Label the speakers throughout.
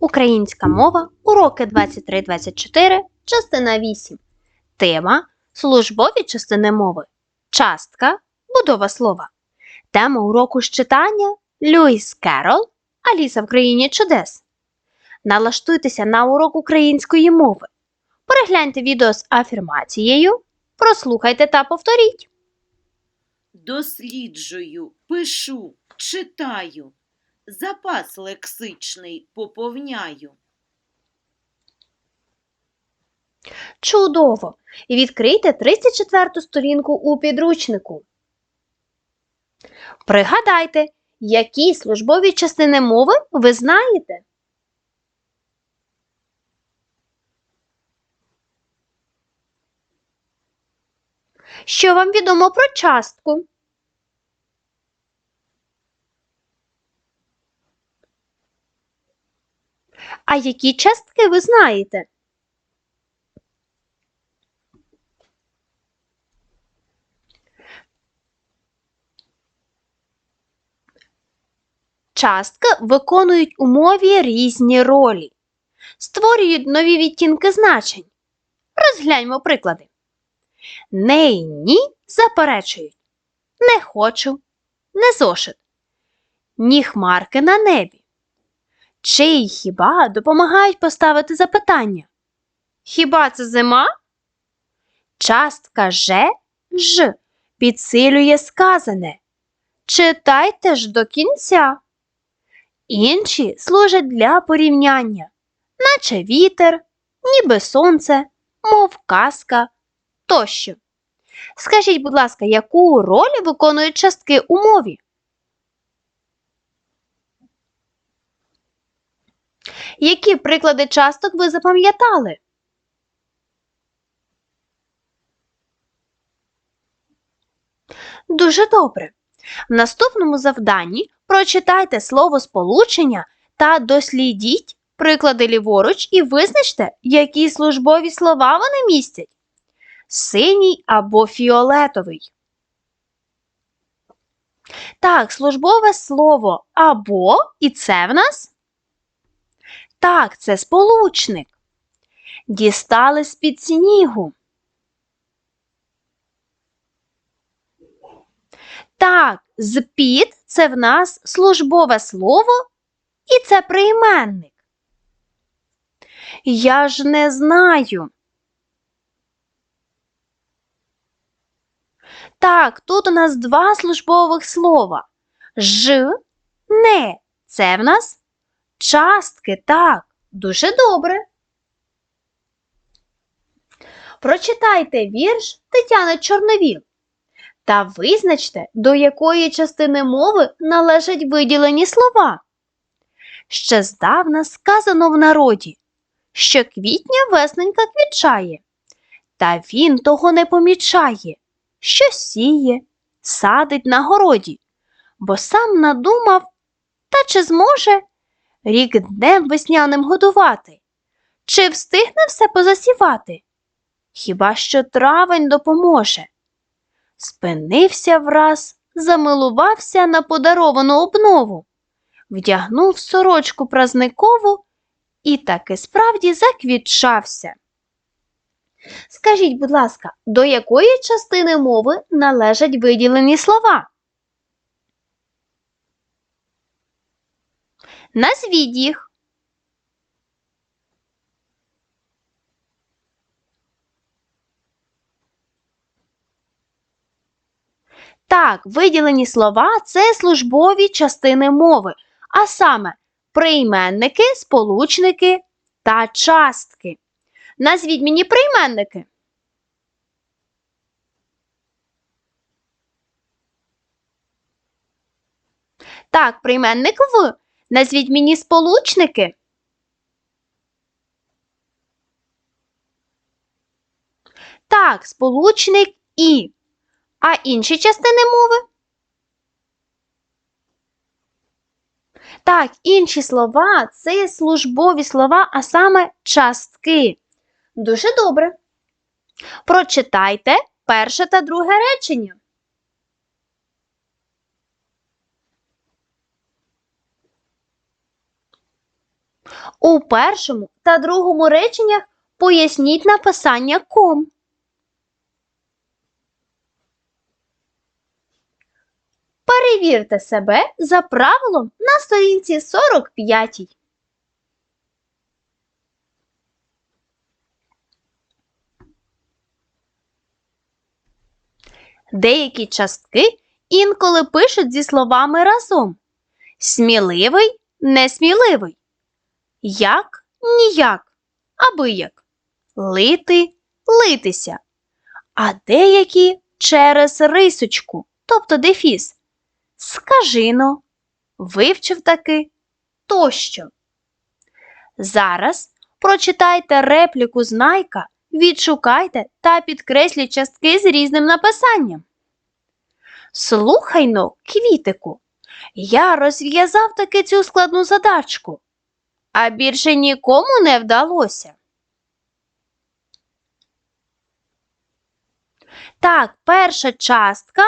Speaker 1: Українська мова, уроки 23-24, частина 8. Тема Службові частини мови. Частка Будова слова. Тема уроку з читання Льюіс Керол Аліса в країні чудес. Налаштуйтеся на урок української мови. Перегляньте відео з афірмацією, прослухайте та повторіть.
Speaker 2: Досліджую, пишу, читаю, запас лексичний поповняю.
Speaker 1: Чудово! І відкрийте 34 сторінку у підручнику. Пригадайте, які службові частини мови ви знаєте. Що вам відомо про частку? А які частки ви знаєте? Частки виконують у мові різні ролі, створюють нові відтінки значень. Розгляньмо приклади. Не і ні заперечують. Не хочу, не зошит. Ні хмарки на небі. Чи й хіба допомагають поставити запитання? Хіба це зима? Частка же ж підсилює сказане. Читайте ж до кінця. Інші служать для порівняння, наче вітер, ніби сонце, мов казка тощо. Скажіть, будь ласка, яку роль виконують частки у мові? Які приклади часток ви запам'ятали? Дуже добре. В наступному завданні прочитайте слово сполучення та дослідіть приклади ліворуч і визначте, які службові слова вони містять. Синій або фіолетовий. Так, службове слово або, і це в нас? Так, це сполучник. Дістали з-під снігу. Так, з-під це в нас службове слово і це прийменник. Я ж не знаю. Так, тут у нас два службових слова. Ж, не. Це в нас частки. Так, дуже добре. Прочитайте вірш Тетяни Чорновіл та визначте, до якої частини мови належать виділені слова. Ще здавна сказано в народі, що квітня весненька квітчає, та він того не помічає, що сіє, садить на городі, бо сам надумав, та чи зможе рік днем весняним годувати, чи встигне все позасівати? Хіба що травень допоможе? Спинився враз, замилувався на подаровану обнову, вдягнув сорочку празникову і таки справді заквітчався. Скажіть, будь ласка, до якої частини мови належать виділені слова? Назвіть їх. Так, виділені слова це службові частини мови, а саме прийменники, сполучники та частки. Назвіть мені прийменники. Так, прийменник в. Назвіть мені сполучники. Так, сполучник і. А інші частини мови? Так, інші слова це службові слова, а саме частки. Дуже добре. Прочитайте перше та друге речення. У першому та другому реченнях поясніть написання ком. Перевірте себе за правилом на сторінці 45. Деякі частки інколи пишуть зі словами разом. Сміливий, несміливий. Як, ніяк, аби як. Лити, литися. А деякі через рисочку, тобто дефіс. Скажино, вивчив таки тощо. Зараз прочитайте репліку знайка, відшукайте та підкресліть частки з різним написанням. Слухайно, квітику, я розв'язав таки цю складну задачку, а більше нікому не вдалося. Так, перша частка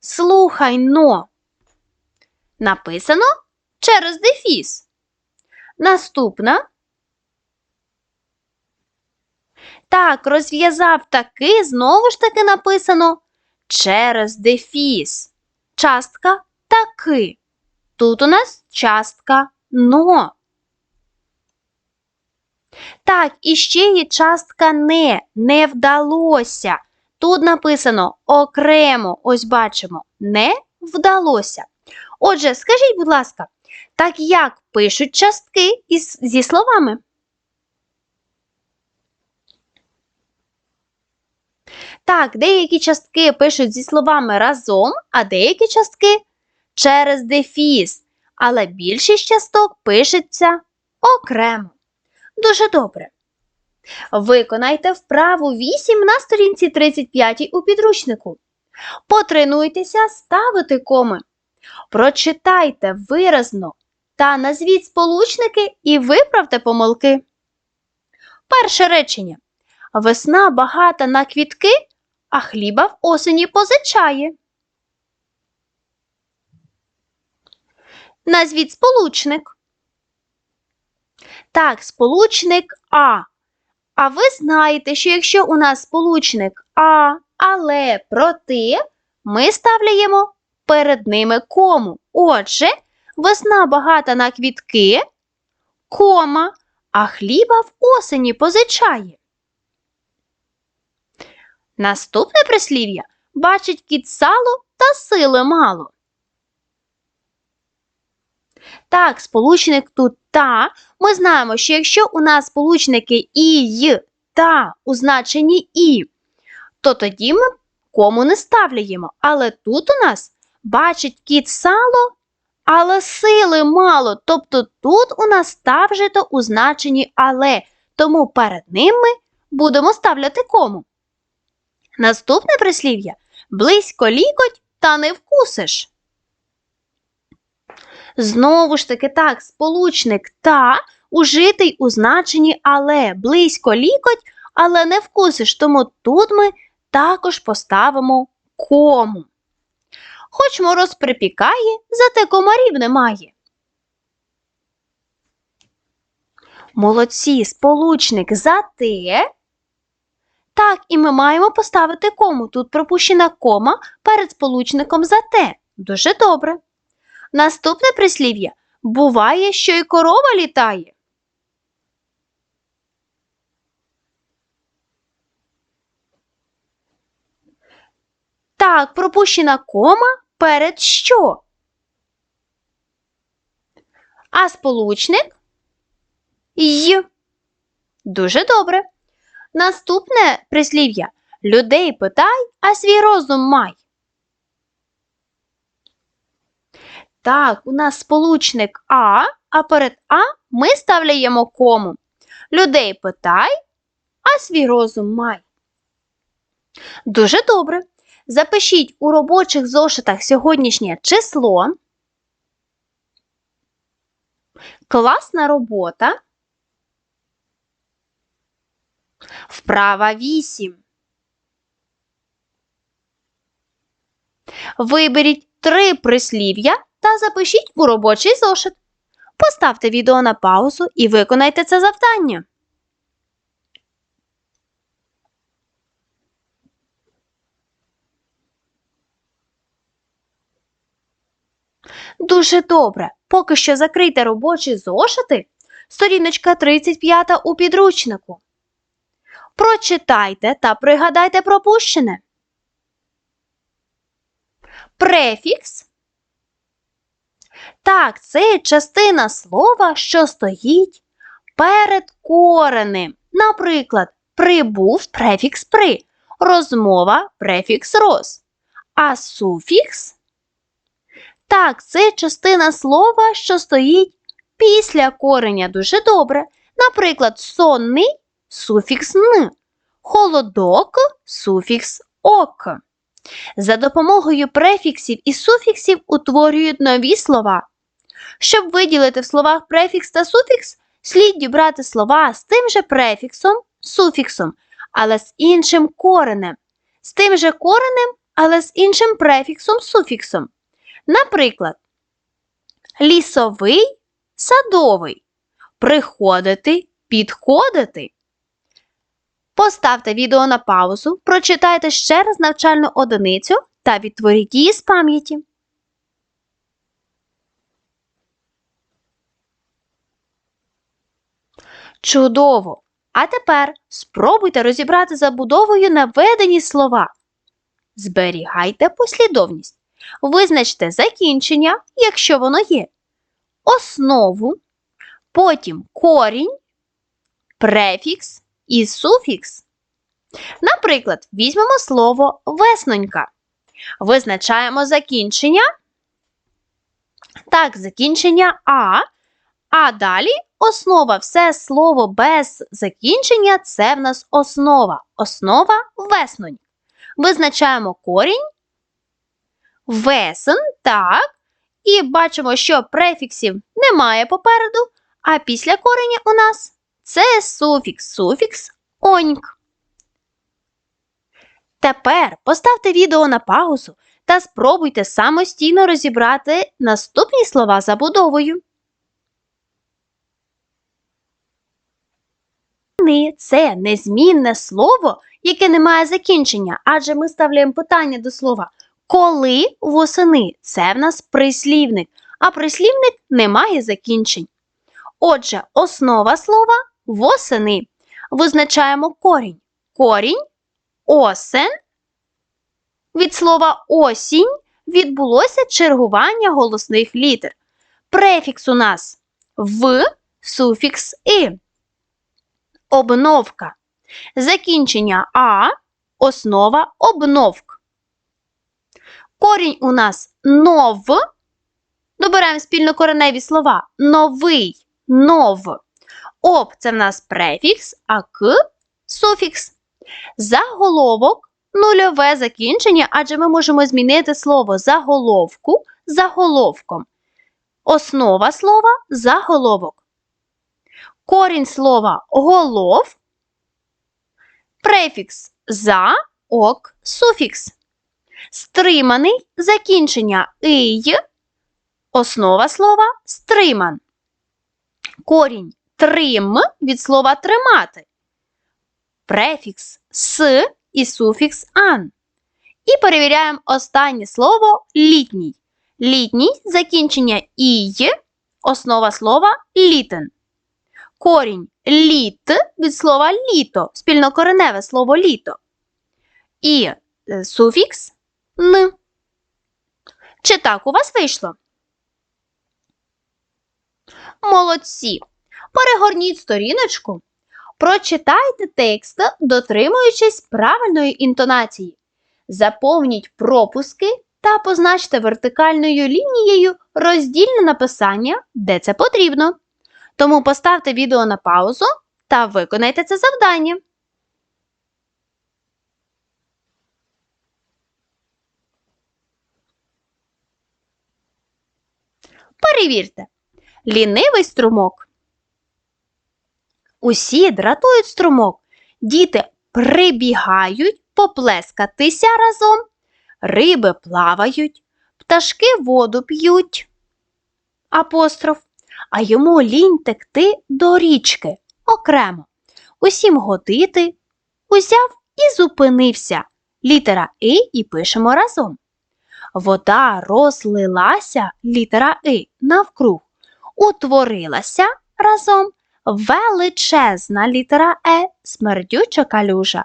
Speaker 1: слухай но. Написано через дефіс. Наступна. Так, розв'язав таки, знову ж таки написано через дефіс. Частка таки. Тут у нас частка но. Так, і ще є частка не, не вдалося. Тут написано окремо, ось бачимо, не вдалося. Отже, скажіть, будь ласка, так як пишуть частки із, зі словами? Так, деякі частки пишуть зі словами разом, а деякі частки через дефіс. Але більшість часток пишеться окремо. Дуже добре. Виконайте вправу 8 на сторінці 35 у підручнику. Потренуйтеся ставити коми. Прочитайте виразно та назвіть сполучники і виправте помилки. Перше речення. Весна багата на квітки, а хліба в осені позичає. Назвіть сполучник. Так, сполучник А. А ви знаєте, що якщо у нас сполучник А, але, проте, ми ставляємо перед ними кому. Отже, весна багата на квітки, кома, а хліба в осені позичає. Наступне прислів'я бачить кіт сало та сили мало. Так, сполучник тут та. Ми знаємо, що якщо у нас сполучники і, й, та у значенні і, то тоді ми кому не ставляємо. Але тут у нас бачить кіт сало, але сили мало. Тобто тут у нас та вжито у значенні але. Тому перед ним ми будемо ставляти кому. Наступне прислів'я близько лікоть та не вкусиш. Знову ж таки так, сполучник та ужитий у значенні але близько лікоть, але не вкусиш. Тому тут ми також поставимо кому. Хоч мороз припікає, зате комарів немає. Молодці, сполучник зате. Так, і ми маємо поставити кому. Тут пропущена кома перед сполучником зате. Дуже добре. Наступне прислів'я буває, що й корова літає. Так, пропущена кома перед що? А сполучник й. Дуже добре. Наступне прислів'я людей питай, а свій розум май. Так, у нас сполучник А, а перед А ми ставляємо кому. Людей питай, а свій розум май. Дуже добре. Запишіть у робочих зошитах сьогоднішнє число. Класна робота. Вправа 8. Виберіть три прислів'я та запишіть у робочий зошит. Поставте відео на паузу і виконайте це завдання. Дуже добре. Поки що закрийте робочі зошити. Сторіночка 35 у підручнику. Прочитайте та пригадайте пропущене. Префікс. Так, це частина слова, що стоїть перед коренем. Наприклад, прибув префікс при, розмова префікс роз. А суфікс так, це частина слова, що стоїть після кореня дуже добре. Наприклад, сонний суфікс н, холодок суфікс ок. За допомогою префіксів і суфіксів утворюють нові слова. Щоб виділити в словах префікс та суфікс, слід дібрати слова з тим же префіксом, суфіксом, але з іншим коренем, з тим же коренем, але з іншим префіксом, суфіксом. Наприклад, лісовий, садовий, приходити, підходити. Поставте відео на паузу, прочитайте ще раз навчальну одиницю та відтворіть її з пам'яті. Чудово! А тепер спробуйте розібрати забудовою наведені слова. Зберігайте послідовність. Визначте закінчення, якщо воно є, основу, потім корінь, префікс і суфікс. Наприклад, візьмемо слово веснонька. Визначаємо закінчення. Так, закінчення А. А далі основа. Все слово без закінчення це в нас основа. Основа веснонь. Визначаємо корінь весен, так. І бачимо, що префіксів немає попереду, а після кореня у нас це суфікс, суфікс оньк. Тепер поставте відео на паузу та спробуйте самостійно розібрати наступні слова забудовою. Вони – це незмінне слово, яке не має закінчення, адже ми ставляємо питання до слова коли восени це в нас прислівник, а прислівник не має закінчень. Отже, основа слова восени. Визначаємо корінь. Корінь осен. Від слова осінь відбулося чергування голосних літер. Префікс у нас в, суфікс и. Обновка. Закінчення а, основа обновк. Корінь у нас нов. Добираємо спільнокореневі слова. Новий, нов. Об це в нас префікс, а к суфікс. Заголовок нульове закінчення, адже ми можемо змінити слово заголовку заголовком. Основа слова заголовок. Корінь слова голов. Префікс за, ок, суфікс. Стриманий закінчення ий, основа слова стриман. Корінь трим від слова тримати. Префікс с і суфікс ан. І перевіряємо останнє слово літній. Літній закінчення ій, основа слова літен. Корінь літ від слова літо, спільнокореневе слово літо. І е, суфікс Н. Чи так у вас вийшло? Молодці. Перегорніть сторіночку. Прочитайте текст, дотримуючись правильної інтонації. Заповніть пропуски та позначте вертикальною лінією роздільне написання, де це потрібно. Тому поставте відео на паузу та виконайте це завдання. Перевірте. Лінивий струмок. Усі дратують струмок. Діти прибігають поплескатися разом. Риби плавають, пташки воду п'ють. Апостроф. А йому лінь текти до річки окремо. Усім годити, узяв і зупинився. Літера И і пишемо разом. Вода розлилася, літера И навкруг. Утворилася разом величезна літера Е, смердюча калюжа.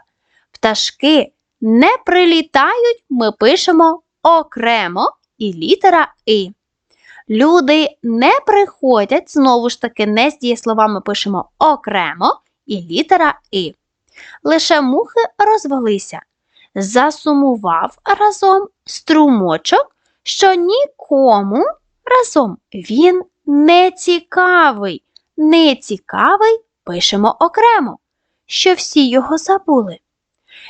Speaker 1: Пташки не прилітають, ми пишемо окремо і літера И. Люди не приходять, знову ж таки, не з дієсловами пишемо окремо і літера И. Лише мухи розвелися. Засумував разом струмочок, що нікому разом він не цікавий. Не цікавий пишемо окремо, що всі його забули.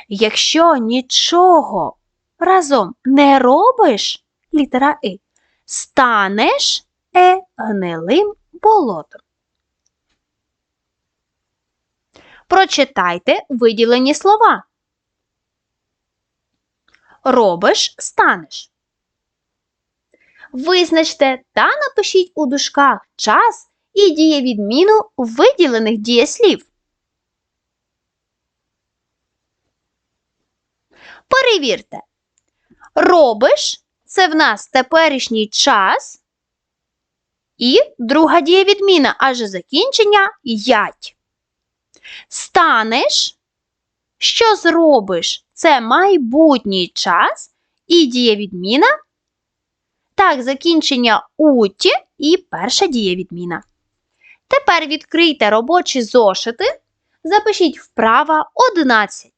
Speaker 1: Якщо нічого разом не робиш, літера И, станеш е гнилим болотом. Прочитайте виділені слова. Робиш, станеш. Визначте та напишіть у дужках час і дієвідміну виділених дієслів. Перевірте. Робиш це в нас теперішній час і друга дієвідміна, аже закінчення ять. Станеш, що зробиш? Це майбутній час і дієвідміна. Так, закінчення уті і перша дієвідміна. Тепер відкрийте робочі зошити, запишіть вправа 11.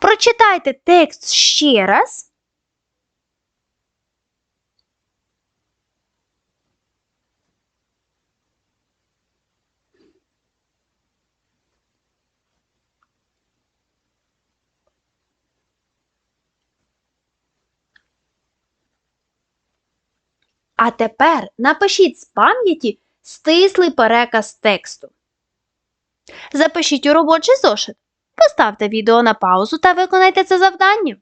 Speaker 1: Прочитайте текст ще раз. А тепер напишіть з пам'яті стислий переказ тексту. Запишіть у робочий зошит. Поставте відео на паузу та виконайте це завдання.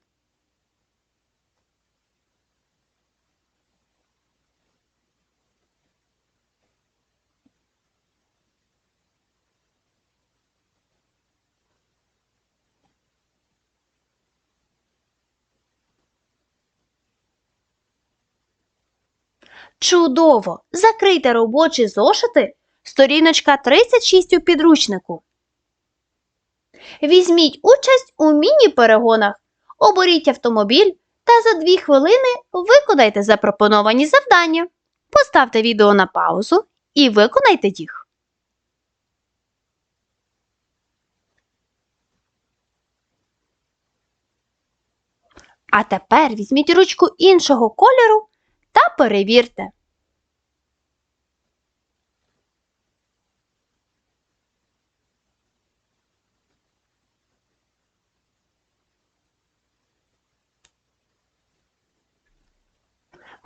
Speaker 1: Чудово! Закрийте робочі зошити. Сторіночка 36 у підручнику. Візьміть участь у міні-перегонах. Оберіть автомобіль та за 2 хвилини виконайте запропоновані завдання. Поставте відео на паузу і виконайте їх. А тепер візьміть ручку іншого кольору та перевірте.